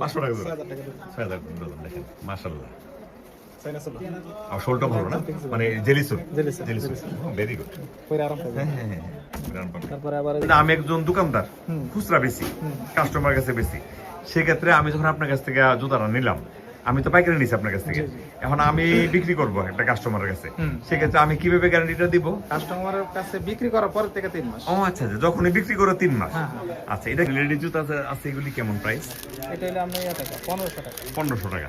পাঁচশো টাকা ছয় হাজার ডজন। দেখেন আর শোলটা ভালো না? মানে ভেরি গুড আমি একজন দোকানদার। খুচরা বেশি কাস্টমার কাছে বেশি। সেক্ষেত্রে আমি যখন আপনার কাছ থেকে জুতাটা নিলাম আমি তো পাইকারি নিছি আপনার কাছ থেকে। এখন আমি বিক্রি করব একটা কাস্টমারের কাছে। সেক্ষেত্রে আমি কীভাবে গ্যারান্টিটা দিব? কাস্টমারের কাছে বিক্রি করার পরের থেকে তিন মাস। ও আচ্ছা আচ্ছা। যখনই বিক্রি করো তিন মাস। হ্যাঁ, হ্যাঁ। আচ্ছা এটা লেডি জুতা আছে- আছে এগুলি কেমন প্রাইস এটা হলো টাকা পনেরোশো টাকা। পনেরোশো টাকা।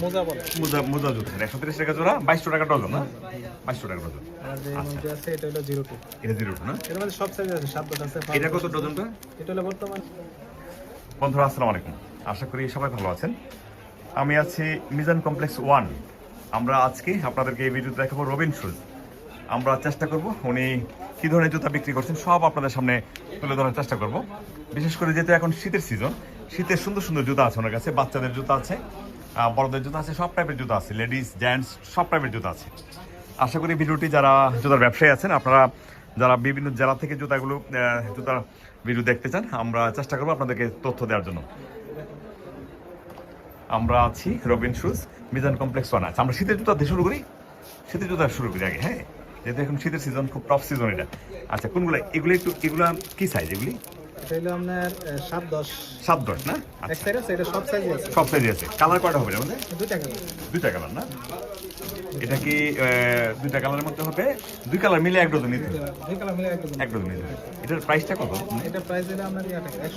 মোজা বলে। মোজা মোজা জুতা। একশো তিরিশ টাকা জোড়া বাইশশো টাকা ডজন না বাইশশো টাকা ডজন। আর যে মধ্যে আছে এটা হলো জিরো টু এটা জিরো না? এর মধ্যে সব সাইজ আছে সাত আছে এটা কত ডজনটা? এটা হলো বর্তমান। বন্ধুরা আসসালামু আলাইকুম। আশা করি সবাই ভালো আছেন। আমি আছি মিজান কমপ্লেক্স ওয়ান। আমরা আজকে আপনাদেরকে এই ভিডিওতে দেখাবো রবিন শুজ। আমরা চেষ্টা করব উনি কী ধরনের জুতা বিক্রি করছেন, সব আপনাদের সামনে তুলে ধরার চেষ্টা করব। বিশেষ করে যেহেতু এখন শীতের সিজন শীতের সুন্দর সুন্দর জুতা আছে ওনার কাছে, বাচ্চাদের জুতা আছে বড়দের জুতা আছে, সব টাইপের জুতা আছে লেডিস জেন্টস সব টাইপের জুতা আছে। আশা করি ভিডিওটি যারা জুতার ব্যবসায়ী আছেন, আপনারা যারা বিভিন্ন জেলা থেকে জুতাগুলো জুতার ভিডিও দেখতে চান, আমরা চেষ্টা করব আপনাদেরকে তথ্য দেওয়ার জন্য। আমরা আছি Robin shoes Mizan complex one আছে। আমরা শীতের জুতা দিয়ে শুরু করি? শীতের জুতা শুরু করি আগে হ্যাঁ? যেহেতু এখন শীতের সিজন খুব টফ সিজন এটা। আচ্ছা কোনগুলো? এগুলো একটু এগুলো কি সাইজ এগুলি? এটা আপনার সাত দশ। সাত দশ না? সব সাইজ আছে। সব সাইজ আছে। কালার কয়টা হবে আমাদের দুইটা কালার দুইটা কালার না? এটা কি দুইটা কালারের মধ্যে হবে? দুই কালার মিলে এক ডজন নিতে দুই কালার মিলে এক ডজন। নিতে এটার প্রাইসটা কত? এটা প্রাইস হলো আপনার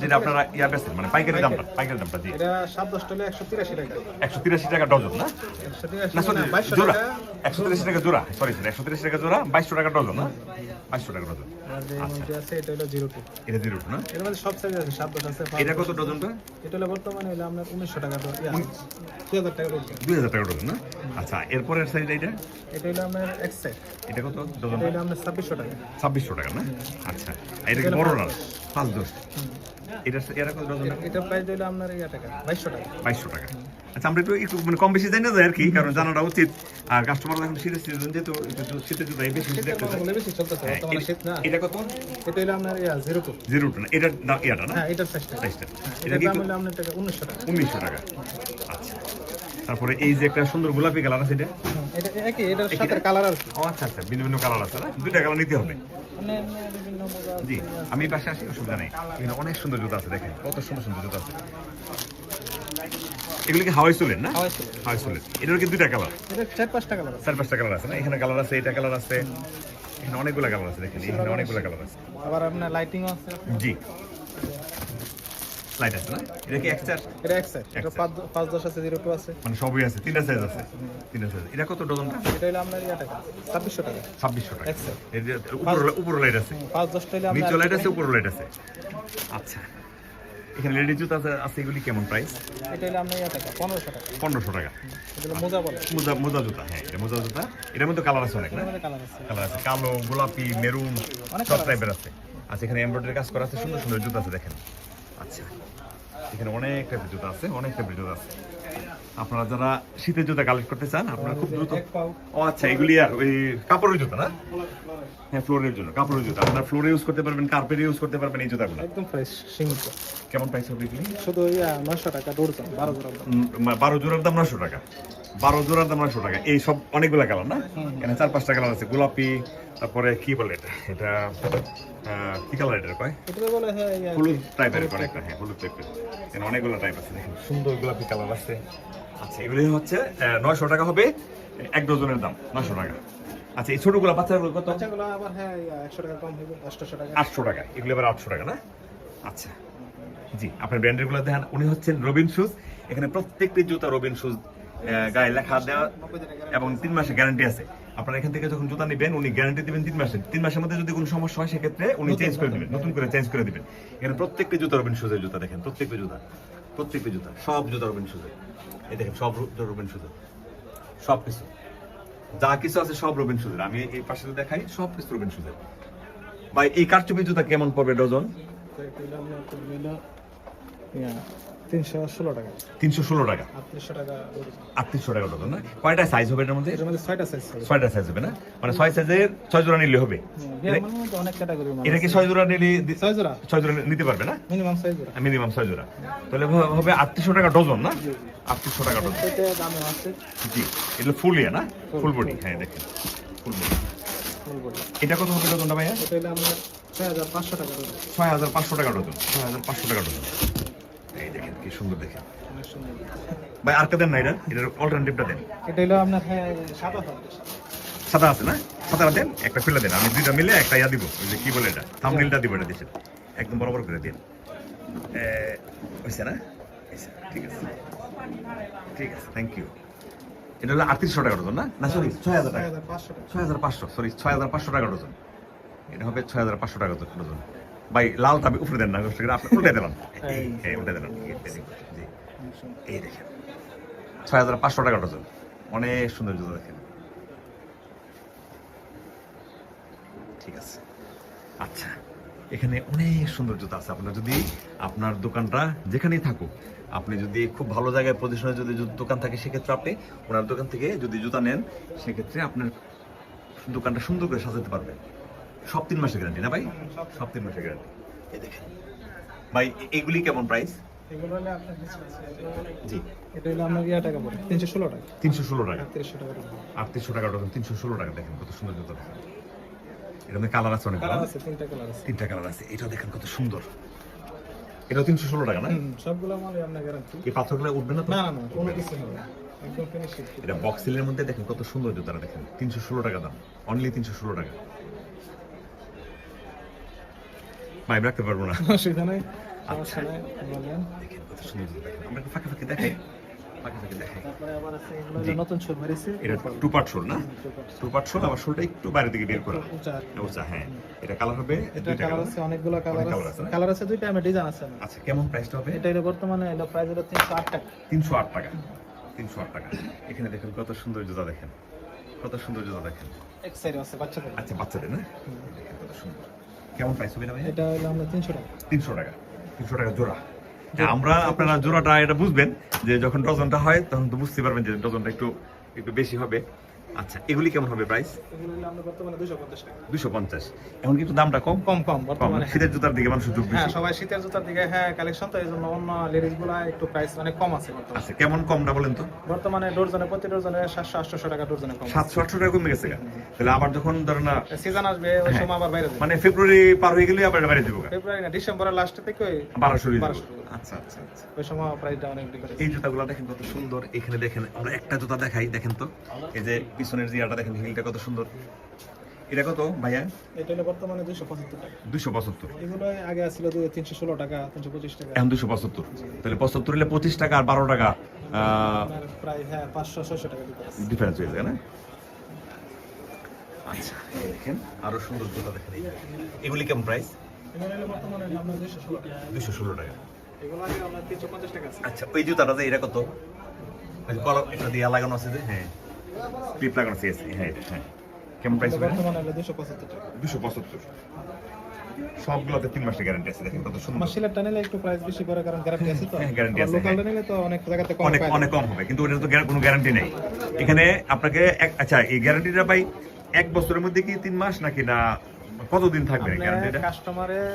যেটা আপনারা ইয়া বেছেন মানে পাইকারি দামটা পাইকারি দামটা জি। এটা হলে একশো তিরাশি টাকা। একশো তিরাশি টাকা ডজন না? একশো তিরাশি না সরি না বাইশশো জোড়া। টাকা জোড়া সরি টাকা জোড়া টাকা ডজন না? টাকা ডজন। আর যে আছে এটা হলো এটা জিরো না? এর মধ্যে সব সাইজ আছে সাত দশ আছে এটা কত ডজনটা? এটা হলো বর্তমানে হলো আপনার উনিশশো টাকা টাকা ডজন না? আচ্ছা এরপরের সাইজ এটা এটা হলো আপনার এক এটা কত? ডজন এটা টাকা। ছাব্বিশশো টাকা না? আচ্ছা এটা কি বড় না? পাঁচ দশ। এটা এটা কত ডজন? এটা প্রাইস হলো আপনার ইয়া টাকা আচ্ছা আমরা একটু একটু মানে কম বেশি জানি না আর কি কারণ জানাটা উচিত। আর কাস্টমার শীতের সিজন যেহেতু একটু শীতের জুতা বেশি বেশি দেখতে বেশি চলতেছে হ্যাঁ, বর্তমানে শীত না। এটা- এটা কত? এটা হলো আপনার ইয়া জিরো টু জিরো টু না এটা ইয়াটা না? হ্যাঁ এটার সাইজটা সাইজটা এটা কি আপনার টাকা উনিশশো টাকা। উনিশশো টাকা। তারপরে এই যে একটা সুন্দর গোলাপি কালার আছে এটা? এটা একই এটার সাথে কালার আছে। ও আচ্ছা আচ্ছা কালার আছে না? দুইটা কালার নিতে হবে। মানে মোজা আছে। জি আমি পাশে আসি অসুবিধা নেই। এখানে অনেক সুন্দর জুতা আছে দেখেন কত সুন্দর সুন্দর জুতা আছে। এগুলো কি হাওয়াই চুলেন না? হাওয়াই ছিল। চুলেন এটার কি দুইটা কালার? চার পাঁচটা কালার চার পাঁচটা কালার আছে না? এখানে কালার আছে এটা কালার আছে। এখানে অনেকগুলো কালার আছে দেখেন এখানে অনেকগুলো কালার আছে। আবার আপনার লাইটিংও আছে। জি। লাইট আছে না? এটা কি এক্সট্রা এটা এক এটা পাঁচ দ- পাঁচ দশ আছে জিরো টু আছে। মানে সবই আছে তিনটা সাইজ আছে তিনটা সাইজ এটা কত ডজনটা এটা হলো আপনার ইয়া টাকা। টাকা। উপর উপর লাইট আছে। পাঁচ দশটা হলে নিচে লাইট আছে উপর লাইট আছে। আচ্ছা। এখানে লেডি জুতা আছে আছে এগুলি কেমন প্রাইস এটা হলো আপনার ইয়া টাকা পনেরোশো টাকা। পনেরোশো টাকা। এটা মোজা বলে। মোজা মোজা জুতা হ্যাঁ এটা মোজা জুতা। এটার মধ্যে কালার আছে অনেক না? কালার আছে। কালার আছে। কালো গোলাপি মেরুন অনেক সব টাইপের আছে। আচ্ছা এখানে এমব্রয়ডারি কাজ করা আছে সুন্দর সুন্দর জুতা আছে দেখেন। আচ্ছা। এখানে অনেক টাইপের জুতা আছে অনেকটা জুতা আছে। আপনারা যারা শীতের জুতা কালেক্ট করতে চান আপনারা খুব দ্রুত ও আচ্ছা এগুলি আর ওই কাপড়ের জুতা না? হ্যাঁ ফ্লোরের জন্য কাপড়ের জুতা। আপনারা ফ্লোরে ইউজ করতে পারবেন কার্পেট ইউজ করতে পারবেন এই জুতাগুলো। একদম ফ্রেশ সীমিত। কেমন প্রাইস হবে এগুলি? শুধু ইয়া নশো টাকা ডোরজন বারো জোড়া দাম। উম, মা- বারো জোড়ার দাম নশো টাকা। বারো জোড়ার দাম নশো টাকা। এই সব অনেকগুলো কালার না? এখানে চার পাঁচটা কালার আছে গোলাপি তারপরে কি বলে এটা? এটা কি কালার এটা কয়? হ্যাঁ হলুদ টাইপের অনেকটা হ্যাঁ হলুদ টাইপের এখানে অনেকগুলো টাইপ আছে দেখেন। সুন্দর গোলাপি কালার আছে। আচ্ছা এগুলি হচ্ছে নয়শো টাকা হবে এক ডজনের দাম নয়শো টাকা। আচ্ছা এই ছোটগুলো বাচ্চাগুলো কত? বাচ্চাগুলো আবার হ্যাঁ একশো টাকা কম হবে আটশোশো টাকা। আটশো টাকা এগুলো এবার আটশো টাকা না? আচ্ছা জি আপনার ব্র্যান্ডেরগুলো দেখেন। উনি হচ্ছেন রবিন শুজ। এখানে প্রত্যেকটি জুতা রবিন শুজ গায়ে লেখা দেওয়া এবং তিন মাসের গ্যারান্টি আছে। আপনারা এখান থেকে যখন জুতা নেবেন উনি গ্যারান্টি দিবেন তিন মাসের। তিন মাসের মধ্যে যদি কোনো সমস্যা হয় সেক্ষেত্রে উনি চেঞ্জ করে দিবেন। নতুন করে চেঞ্জ করে দিবেন। এখানে প্রত্যেকটি জুতা রবিন সুজের জুতা দেখেন প্রত্যেকটি জুতা প্রত্যেকটি জুতা সব জুতা রবিন শুজের এই দেখেন সব জুতা রবিন শুজের সব কিছু। যা কিছু আছে সব রবিন শুজের আমি এই পাশে দেখাই সব কিছু রবিন শুজের ভাই এই কারচুপি জুতা কেমন পড়বে ডজন? এটা তিনশো ষোলো টাকা। তিনশো ষোলো টাকা। আটত্রিশশো টাকা আটত্রিশশো টাকা ডজন না? কয়টা সাইজ হবে এটার মধ্যে? এটার মধ্যে ছয়টা সাইজ ছয়টা সাইজ হবে না? মানে ছয় সাইজের ছয় জোড়া নিলে হবে। বিয়ার মালের মধ্যে অনেক ক্যাটাগরি এটা কি ছয় জোড়া নিলে ছয় জোড়া? ছয় জোড়া নিতে পারবে না? মিনিমাম ছয় জোড়া। মিনিমাম ছয় জোড়া। তাহলে হবে আটত্রিশশো টাকা ডজন না? আটত্রিশশো টাকা ডজন। দামে আছে। জি। এগুলো ফুল ইয়ে না? Full body. হ্যাঁ দেখেন। Full body. এটা কত হবে ডজনটা ভাইয়া? এটা ছয় হাজার পাঁচশো টাকা ওজন। ছয় হাজার পাঁচশো টাকা ডজন। ছয় হাজার পাঁচশো টাকা ডজন। কি সুন্দর সুন্দর ভাই আর দেন না এটা? এটার অল্টারনেটিভটা দেন। এটা হলো আপনার হ্যাঁ সাদা সাদা আছে না? সাদা দেন একটা ফেলে দেন। আমি দুইটা মিলে একটা ইয়া দিব। ওই যে কি বলে এটা? থামনেলটা দিব এটা দেশের একদম বরাবর করে দিন। হয়েছে না? ঠিক আছে। ঠিক আছে থ্যাংক ইউ এটা হলো আটত্রিশশো টাকা ডজন না? না সরি ছয় হাজার টাকা। ছয় হাজার পাঁচশো সরি ছয় হাজার পাঁচশো টাকা ডজন এটা হবে ছয় হাজার পাঁচশো টাকা ডজন ভাই লাল তাবি উপরে দেন না আপনি উল্টে দিলাম। এই উল্টে দিলাম। এই দেখেন। ছয় হাজার পাঁচশো টাকা ডজন। অনেক সুন্দর জুতো দেখেন। ঠিক আছে। আচ্ছা এখানে অনেক সুন্দর জুতো আছে। আপনার যদি আপনার দোকানটা যেখানেই থাকুক আপনি যদি খুব ভালো জায়গায় পজিশনে যদি দোকান থাকে সেক্ষেত্রে আপনি ওনার দোকান থেকে যদি জুতা নেন সেক্ষেত্রে আপনার দোকানটা সুন্দর করে সাজাতে পারবেন। সব তিন মাসের গ্যারান্টি না ভাই? সব তিন মাসের গ্যারান্টি এই দেখেন। ভাই এগুলি কেমন প্রাইস। জি। এটা হলো আপনার ইয়া টাকা পড়ে। তিনশো ষোলো টাকা। তিনশো ষোলো টাকা। আটত্রিশশো টাকা আটত্রিশশো টাকা ডজন তিনশো ষোলো টাকা। দেখেন কত সুন্দর জুতো দেখেন। এটা মধ্যে কালার আছে অনেক কালার আছে তিনটা কালার আছে। তিনটা কালার আছে। এটা দেখেন কত সুন্দর। এটা তিনশো ষোলো টাকা না? সবগুলো মালে আপনার গ্যারান্টি এই পাথরগুলো উঠবে না তো? না না না কোনো কিছু হবে না। একদম ফিনিশিং এটা বক্সিলের মধ্যে দেখেন কত সুন্দর জুতারা দেখেন। তিনশো ষোলো টাকা দাম। অনলি তিনশো ষোলো টাকা। আমি রাখতে পারব না। অসুবিধা নাই আমরা ফাঁকে ফাঁকে দেখাই এটা টু পার্ট শোল না টু পার্ট শোল আবার শোলটা একটু বাইরে থেকে বের করা। উঁচা। আচ্ছা হ্যাঁ। এটা কালার হবে এটা কালার আছে অনেকগুলো কালার আছে। কালার আছে দুইটা ডিজাইন আছে। আচ্ছা কেমন প্রাইসটা হবে? এটা বর্তমানে এটা প্রাইস হলো টাকা। টাকা। টাকা। এখানে দেখেন কত সুন্দর জুতা দেখেন। কত সুন্দর জুতা দেখেন। এক সাইড আছে বাচ্চাদের। আচ্ছা বাচ্চাদের না? দেখেন কত সুন্দর। কেমন প্রাইস হবে ভাই এটা হলো আমরা তিনশো টাকা। তিনশো টাকা। তিনশো টাকা জোড়া। আমরা আপনারা জোড়াটা এটা বুঝবেন যে যখন ডজনটা হয় তখন তো বুঝতে পারবেন যে ডজনটা একটু একটু বেশি হবে। আচ্ছা এগুলি কেমন হবে প্রাইস দুশো পঞ্চাশ। এখন কিন্তু দামটা কম? কম কম বর্তমানে। শীতের জুতার দিকে মানুষ হ্যাঁ সবাই শীতের জুতার দিকে হ্যাঁ কালেকশন তো এই জন্য অন্য লেডিসগুলা একটু প্রাইস অনেক কম আছে আচ্ছা কেমন কমটা বলেন তো? বর্তমানে ডোরজনে প্রতি ডোরজনে সাতশো আটশো টাকা ডোরজনে কম। সাতশো আটশো টাকা কমে গেছে তাহলে আবার যখন ধরেন না সিজন আসবে ওই সময় আবার বাইরে মানে ফেব্রুয়ারি পার হয়ে গেলে আবার বাইরে দিব ফেব্রুয়ারি না ডিসেম্বরের লাস্ট থেকে ওই বারোশো। আচ্ছা আচ্ছা আচ্ছা। ওই সময় প্রাইসটা অনেক এই জুতাগুলো দেখেন কত সুন্দর। এখানে দেখেন আমরা একটা জুতা দেখাই দেখেন তো। এই যে পিছনের জিয়াটা দেখেন হিলটা কত সুন্দর। এটা কত ভাইয়া? এটা হলো বর্তমানে দুশো পঁচাত্তর টাকা। দুশো পঁচাত্তর। এগুলো আগে তিনশো ষোলো টাকা তিনশো পঁচিশ টাকা। এখন দুশো পঁচাত্তর। তাহলে পঁচাত্তর হলে পঁচিশ টাকা আর বারো টাকা প্রায় হ্যাঁ পাঁচশো ছয়শো টাকা ডিফারেন্স হয়ে যায় না? আচ্ছা দেখেন আরও সুন্দর জুতা দেখেন এগুলি কেমন প্রাইস এগুলো হলো বর্তমানে আপনার দুশো ষোলো টাকা। দুশো ষোলো টাকা। এগুলো আগে তিনশো পঞ্চাশ টাকা আচ্ছা ওই জুতাটা যে এটা কত? কলার এটা দিয়ে লাগানো আছে যে? হ্যাঁ। ক্লিপ লাগানো আছে yes, হ্যাঁ এটা, হ্যাঁ। কেমন প্রাইস বর্তমানে হলো দুশো পঁচাত্তর টাকা। দুশো পঁচাত্তর। সবগুলোতে তিন মাসের গ্যারান্টি আছে দেখেন কত সুন্দর। আমার সিলেটটা নিলে একটু প্রাইস বেশি পড়ে কারণ গ্যারান্টি আছে তো। হ্যাঁ, guarantee আছে, লোকালটা নিলে তো অনেক জায়গাতে কম অনেক অনেক কম হবে কিন্তু ওটার তো কোনো গ্যারান্টি নেই। এখানে আপনাকে এক- আচ্ছা এই গ্যারান্টিটা ভাই এক বছরের মধ্যে কি তিন মাস নাকি না কতদিন থাকবে গ্যারান্টিটা কাস্টমারের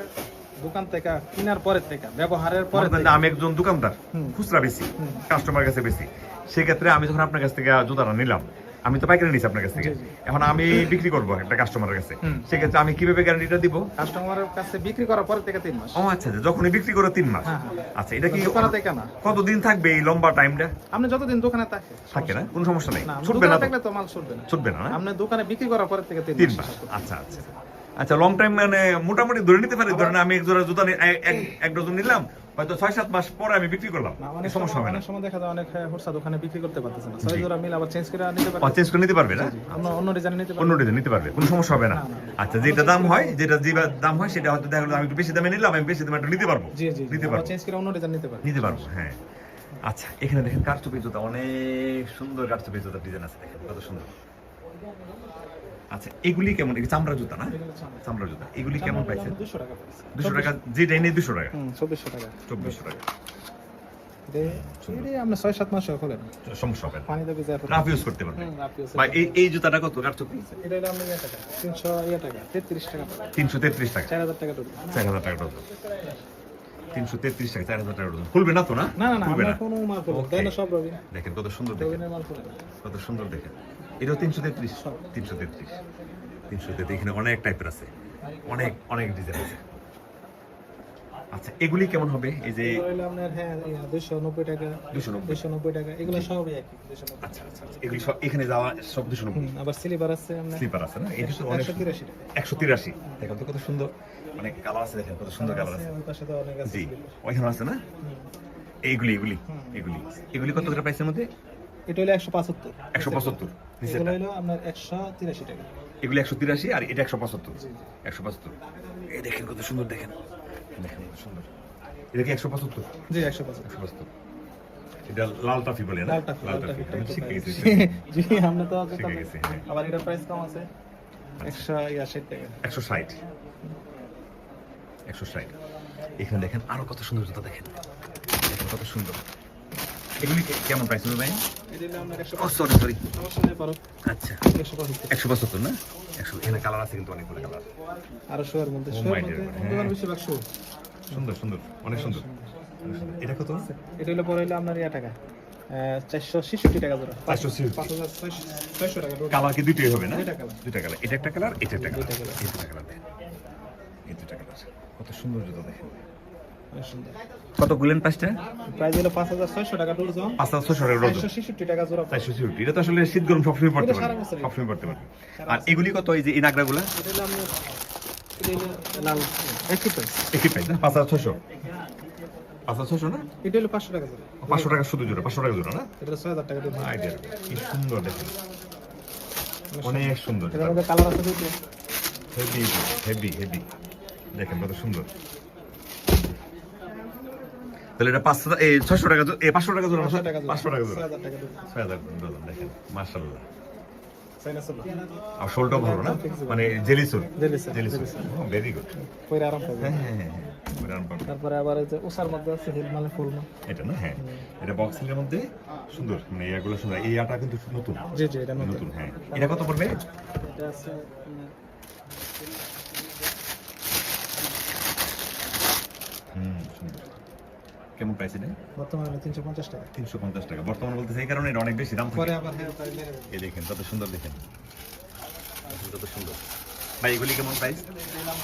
দোকান থেকে কেনার পরের থেকে ব্যবহারের পরে করেন যে আমি একজন দোকানদার খুচরা বেশি কাস্টমার কাছে বেশি। সেক্ষেত্রে আমি যখন আপনার কাছ থেকে জুতাটা নিলাম আমি তো পাইকারি নিছি আপনার কাছ থেকে। এখন আমি বিক্রি করব একটা কাস্টমারের কাছে। সেক্ষেত্রে আমি কীভাবে গ্যারান্টিটা দিব? কাস্টমারের কাছে বিক্রি করার পরের থেকে তিন মাস। ও আচ্ছা আচ্ছা যখনই বিক্রি করে তিন মাস। হ্যাঁ, হ্যাঁ। আচ্ছা এটা কি দোকানে থেকে না। কতদিন থাকবে এই লম্বা টাইমটা আপনি যতদিন দোকানে থাকে থাকে না? কোনো সমস্যা নেই। ছুটবে না থাকলে তো মাল ছুটবে না। ছুটবে না আপনি দোকানে বিক্রি করার পরে থেকে তিন মাস আচ্ছা আচ্ছা। আচ্ছা লং টাইম মানে মোটামুটি ধরে নিতে পারি ধরেন আমি এক জোড়া জুতা এক- ডজন নিলাম হয়তো ছয় সাত মাস পরে আমি বিক্রি করলাম অনেক সমস্যা হবে না। সময় দেখা যায় অনেক হোরসা দোকানে বিক্রি করতে পারতেছে না। ছয় জোড়া মিল আবার চেঞ্জ করে নিতে পারে চেঞ্জ করে নিতে পারবে না? আমরা অন্য ডিজাইন নিতে অন্য ডিজাইন নিতে পারবে কোনো সমস্যা হবে না। আচ্ছা যেটা দাম হয় যেটা যে দাম হয় সেটা হয়তো দেখা গেলো আমি একটু বেশি দামে নিলাম আমি বেশি দামে একটু নিতে পারব। জি জি নিতে পারব। চেঞ্জ করে অন্য ডিজাইন নিতে পারি নিতে পারব হ্যাঁ। আচ্ছা এখানে দেখেন কারচুপি জুতা অনেক সুন্দর কারচুপি জুতা ডিজাইন আছে দেখেন কত সুন্দর। আচ্ছা এগুলি কেমন? চামড়া জুতা না? চামড়া। জুতা। এগুলি কেমন পাইছেন? দুশো টাকা দুশো টাকা নেই দুশো টাকা। চব্বিশশো টাকা। চব্বিশশো টাকা। আমরা ছয় সাত মাস খোলে না সমস্যা হবে না। পানিতে রাফ ইউজ করতে পারবে ভাই এই এই জুতাটা কত? এটা হলো আমরা টাকা। তিনশো ইয়ে টাকা তেত্রিশ টাকা তিনশো তেত্রিশ টাকা। চার হাজার টাকা টোটাল। চার হাজার টাকা তিনশো তেত্রিশ টাকা চার হাজার টাকা খুলবে না তো না? না না না খুলবে না। কোনো মাল না। সব রবি। দেখেন কত সুন্দর দেখেন। কত সুন্দর দেখেন। এটাও তিনশো তেত্রিশ তিনশো তেত্রিশ। তিনশো তেত্রিশ এখানে অনেক টাইপের আছে। অনেক অনেক ডিজাইন আছে। আচ্ছা এগুলি কেমন হবে? এই যে হ্যাঁ দুশো নব্বই টাকা দুশো নব্বই। দুশো নব্বই টাকা। এগুলো সবই একই আচ্ছা আচ্ছা আচ্ছা। এগুলি সব এখানে যাওয়া সব দুশো নব্বই। আবার স্লিপার আছে আপনার। স্লিপার আছে না? এটা অনেক একশো তিরাশি একশো তিরাশি। দেখেন তো কত সুন্দর। অনেক কালার আছে দেখেন কত সুন্দর কালার আছে জি ওইখানে আছে না? এইগুলি এগুলি এগুলি। এগুলি কত করে প্রাইসের মধ্যে? এটা হলো একশো পঁচাত্তর। একশো পঁচাত্তর এগুলো হলো আপনার একশো তিরাশি টাকা। এগুলি একশো তিরাশি আর এটা একশো পঁচাত্তর। একশো পঁচাত্তর। এই দেখেন কত সুন্দর দেখেন। দেখেন কত সুন্দর। এটা কি একশো পঁচাত্তর? জি একশো পঁচাত্তর। একশো পঁচাত্তর। এটা লাল টাফি বলে না? লাল টাফি, লাল লাল টাফি। টাফি, আমি একটু গেছি। জি আমরা তো আগে গেছি। আবার প্রাইস কম আছে। একশো ইয়া ষাট টাকা। একশো ষাট। একশো ষাট। এখানে দেখেন আরও কত সুন্দর জুতা দেখেন কত সুন্দর। এগুলি কেমন প্রাইস হবে ভাই? এটা ও সরি সরি পারো আচ্ছা। একশো পঁচাত্তর না? একশো এখানে কালার আছে কিন্তু অনেকগুলো কালার আরও শোয়ের মধ্যে Oh সুন্দর সুন্দর অনেক সুন্দর। এটা কত? এটা হলো পরে হলো আপনার ইয়া টাকা। চারশো ছেষট্টি টাকা জোড়া 466 পাঁচ ছয়শো টাকা total। কালার কি দুইটাই হবে না? দুইটা কালার এটা একটা কালার এটা একটা কালার কত সুন্দর জুতো দেখেন। কত গুলেন পাঁচটা প্রাইস হলো পাঁচ হাজার ছয়শো টাকা ডর্জন পাঁচ হাজার ছশো টাকা ডজন ছেষট্টি টাকা জোড়া চারশো সিউটি এটা তো আসলে শীত গরম সবসময় পড়তে পারবে। সবসময় পড়তে পারবে। আর এগুলি কত এই যে এই নাগরাগুলা? একই প্রাইস একই প্রাইস না? পাঁচ হাজার ছশো পাঁচ ছশো না? এটা হলো পাঁচশো টাকা পাঁচশো টাকা শুধু জোড়া পাঁচশো টাকা জোড়া না? এটা হলো ছয় হাজার টাকা আইডিয়া কি সুন্দর দেখেন। অনেক সুন্দর। এটার কালার আছে হেভি হেভি হেভি দেখেন কত সুন্দর। তাহলে এটা পাঁচশো এই ছয়শো টাকা এই পাঁচশো টাকা জোড়া পাঁচশো টাকা জোড়া। পাঁচশো টাকা ছয় হাজার ডজন দেখেন মার্শাল্লাহ আর শোলটাও ভালো না? মানে জেলি জেলি ভেরি গুড পরে আরাম পাবে। হ্যাঁ হ্যাঁ হ্যাঁ। তারপরে আবার এই যে উষার মধ্যে আছে হিল মানে ফুল না এটা না? হ্যাঁ। এটা মধ্যে সুন্দর। মানে এগুলো সুন্দর। এই আটা কিন্তু নতুন। জি জি এটা নতুন। নতুন হ্যাঁ। এটা কত পড়বে? এটা আছে আপনার হুম সুন্দর কেমন এটা বর্তমানে তিনশো পঞ্চাশ টাকা। তিনশো পঞ্চাশ টাকা। বর্তমানে বলতেছে এই কারণে এটা অনেক বেশি দাম পরে আবার হ্যাঁ এই দেখেন কত সুন্দর দেখেন। কত সুন্দর। ভাই এগুলি কেমন প্রাইস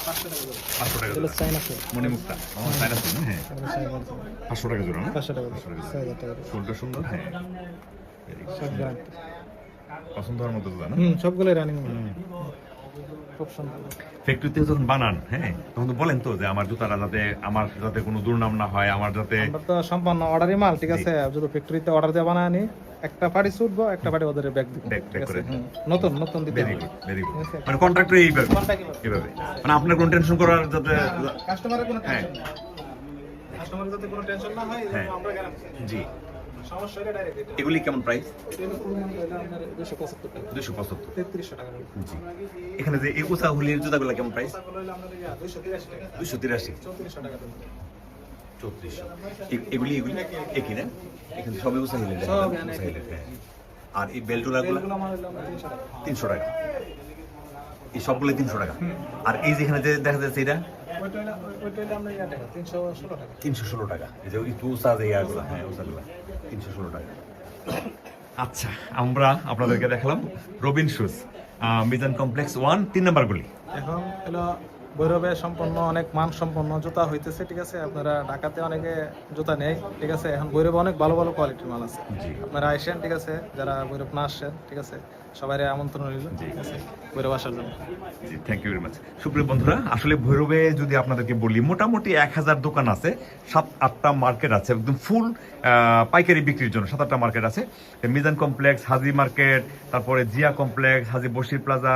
পাঁচশো টাকা জোড়া। মনে মুক্তা আমার চাইনা ফুল না? হ্যাঁ। পাঁচশো টাকা জোড়া না? পাঁচশো টাকা ফুলটা সুন্দর? হ্যাঁ। পছন্দ হওয়ার মতো না? হুম সবগুলো রানিং খুব সুন্দর। ফ্যাক্টরিতে যখন বানান হ্যাঁ তখন তো বলেন তো যে আমার জুতাটা যাতে আমার যাতে কোনো দুর্নাম না হয় আমার যাতে আমরা তো সম্পূর্ণ অর্ডারই মাল ঠিক আছে? যদি ফ্যাক্টরিতে অর্ডার দিয়ে বানায় আনি একটা পার্টি ছুটবো একটা পার্টি ওদের ব্যাগ দিব। নতুন নতুন দিতে ভেরি হবে। গুড ভেরি গুড মানে কন্ট্রাক্টর এইভাবে? এইভাবে। মানে আপনার কোনো টেনশন করার যাতে কাস্টমারের কোনো হ্যাঁ। টেনশন নেই কাস্টমারের যাতে কোনো টেনশন না হয় হ্যাঁ। আমরা গ্যারান্টি জি। এগুলি কেমন প্রাইস এটা ফুল এটা আপনার 275 টাকা দুশো পঁচাত্তর। 3300 টাকা করে। জি। এখানে যে একুশা হুলির জুতাগুলো কেমন প্রাইস টাকাগুলো হলো আপনার 283 টাকা। দুশো তিরাশি। 3400 টাকা চৌত্রিশশো। এগুলি এগুলি একই না? এখানে সব একুশা হিলের আর এই বেলটুলাগুলো এগুলো আমার হলো আপনার 300 টাকা। তিনশো টাকা। এই সবগুলো তিনশো টাকা। আর এই যেখানে যে দেখা যাচ্ছে এটা? ওইটা হলো ওইটা হলো আপনার টাকা 316 টাকা। তিনশো ষোলো টাকা। এই যে একটু যে ইয়াগুলো হ্যাঁ উষাগুলো তিনশো ষোলো টাকা। আচ্ছা আমরা আপনাদেরকে দেখালাম Robin shoes Mizan complex one তিন নাম্বার গুলি। এখন হলো ভৈরবে সম্পন্ন অনেক মান সম্পন্ন জুতা হইতেছে ঠিক আছে? আপনারা ঢাকাতে অনেকে জুতা নেই ঠিক আছে? এখন ভৈরবে অনেক ভালো ভালো কোয়ালিটির মাল আছে। আপনারা আসেন ঠিক আছে? যারা ভৈরব না আসছেন ঠিক আছে? সবাই আমন্ত্রণ রইল। ভৈরব আসার জন্য। জি থ্যাংক ইউ ভেরি মাচ সুপ্রিয় বন্ধুরা আসলে ভৈরবে যদি আপনাদেরকে বলি মোটামুটি এক হাজার দোকান আছে সাত আটটা মার্কেট আছে একদম ফুল পাইকারি বিক্রির জন্য সাত আটটা মার্কেট আছে। মিজান কমপ্লেক্স হাজি মার্কেট তারপরে জিয়া কমপ্লেক্স হাজি বসির প্লাজা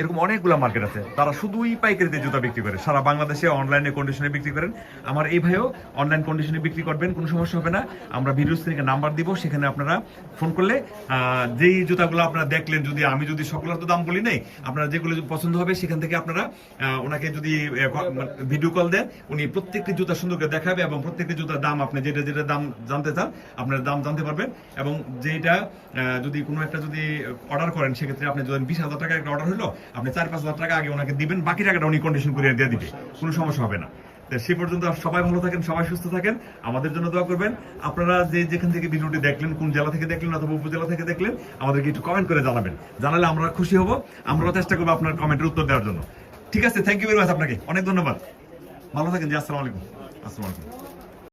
এরকম অনেকগুলো মার্কেট আছে। তারা শুধুই পাইকারিতে জুতা বিক্রি করে সারা বাংলাদেশে অনলাইনে কন্ডিশনে বিক্রি করেন। আমার এই ভাইও অনলাইন কন্ডিশনে বিক্রি করবেন কোনো সমস্যা হবে না। আমরা ভিডিও স্ক্রিনে নাম্বার দিব সেখানে আপনারা ফোন করলে যেই জুতাগুলো আপনারা দেখলেন দেখলেন যদি আমি যদি সকলের তো দাম বলি নাই, আপনারা যেগুলো পছন্দ হবে সেখান থেকে আপনারা ওনাকে যদি ভিডিও কল দেন, উনি প্রত্যেকটি জুতা সুন্দর করে দেখাবে এবং প্রত্যেকটি জুতার দাম আপনি যেটা যেটা দাম জানতে চান, আপনার দাম জানতে পারবেন এবং যেটা যদি কোনো একটা যদি অর্ডার করেন, সেক্ষেত্রে আপনি যদি বিশ হাজার টাকা একটা অর্ডার হলো, আপনি চার পাঁচ হাজার টাকা আগে ওনাকে দিবেন, বাকি টাকাটা উনি কন্ডিশন করে দিয়ে দিবে। কোনো সমস্যা হবে না। সে পর্যন্ত সবাই ভালো থাকেন, সবাই সুস্থ থাকেন। আমাদের জন্য দোয়া করবেন। আপনারা যে যেখান থেকে ভিডিওটি দেখলেন, কোন জেলা থেকে দেখলেন অথবা উপজেলা থেকে দেখলেন, আমাদেরকে একটু কমেন্ট করে জানাবেন। জানালে আমরা খুশি হব। আমরাও চেষ্টা করব আপনার কমেন্টের উত্তর দেওয়ার জন্য। ঠিক আছে থ্যাংক ইউ ভেরি মাচ আপনাকে। অনেক ধন্যবাদ। ভালো থাকেন জি, আসসালামু আলাইকুম। আলাইকুম।